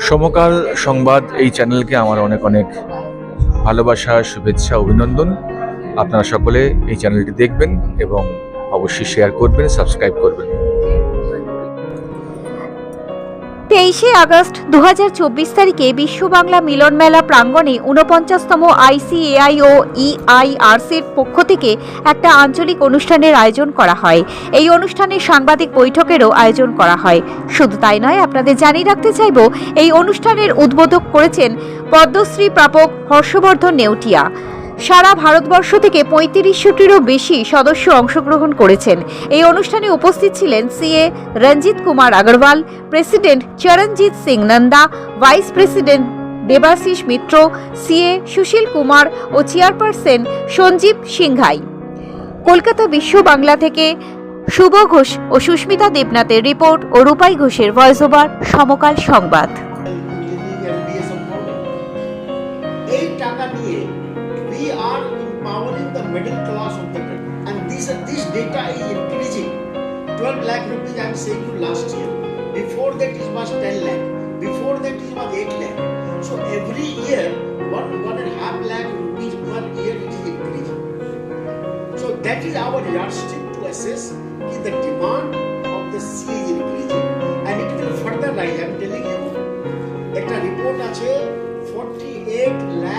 সমকাল সংবাদ এই চ্যানেলকে আমার অনেক অনেক ভালোবাসা, শুভেচ্ছা, অভিনন্দন। আপনারা সকলে এই চ্যানেলটি দেখবেন এবং অবশ্যই শেয়ার করবেন, সাবস্ক্রাইব করবেন। তেইশে আগস্ট দুহাজার চব্বিশ তারিখে বিশ্ব বাংলা মিলন মেলা প্রাঙ্গণে ঊনপঞ্চাশতম আইসিএআই ও ইআইআরসির পক্ষ থেকে একটা আঞ্চলিক অনুষ্ঠানের আয়োজন করা হয়। এই অনুষ্ঠানে সাংবাদিক বৈঠকেরও আয়োজন করা হয়। শুধু তাই নয়, আপনাদের জানিয়ে রাখতে চাইব, এই অনুষ্ঠানের উদ্বোধক করেছেন পদ্মশ্রী প্রাপক হর্ষবর্ধন নেউটিয়া। সারা ভারতবর্ষ থেকে পঁয়ত্রিশশোটিরও বেশি সদস্য অংশগ্রহণ করেছেন। এই অনুষ্ঠানে উপস্থিত ছিলেন CA Ranjit Kumar Agarwal, president Charanjit Singh Nanda, vice president Debashis Mitra, CA Sushil Kumar ও চেয়ারপারসন সঞ্জীব সিংহাই। কলকাতা বিশ্ব বাংলা থেকে শুভ ঘোষ ও সুস্মিতা দেবনাথের রিপোর্ট ও রূপাই ঘোষের ভয়েস ওভার সমকাল সংবাদ. এই টাকা নিয়ে we are empowering the middle class of the country. And these are, this data is increasing. 12 lakh rupees I am saying you last year. Before that it was 10 lakh. Before that it was 8 lakh. So every year, one, one and a half lakh rupees per year it is increasing. So that is our yardstick to assess that the demand of the sea is increasing. And it will further rise. I am telling you, that a report is 48 lakh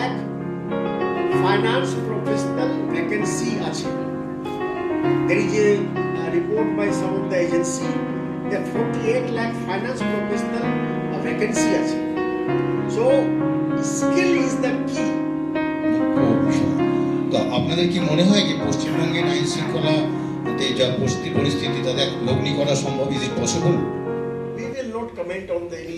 finance professional vacancy আছে। দেরি যে report by some of the agency the forty eight lakh finance professional vacancy আছে। So skill is the key তো আপনাদের কি মনে হয় যে পশ্চিমবঙ্গে আইন শৃঙ্খলা তে যা পরিস্থিতি পরিস্থিতি তাতে লগ্নি করা সম্ভব? Is possible we comment on the any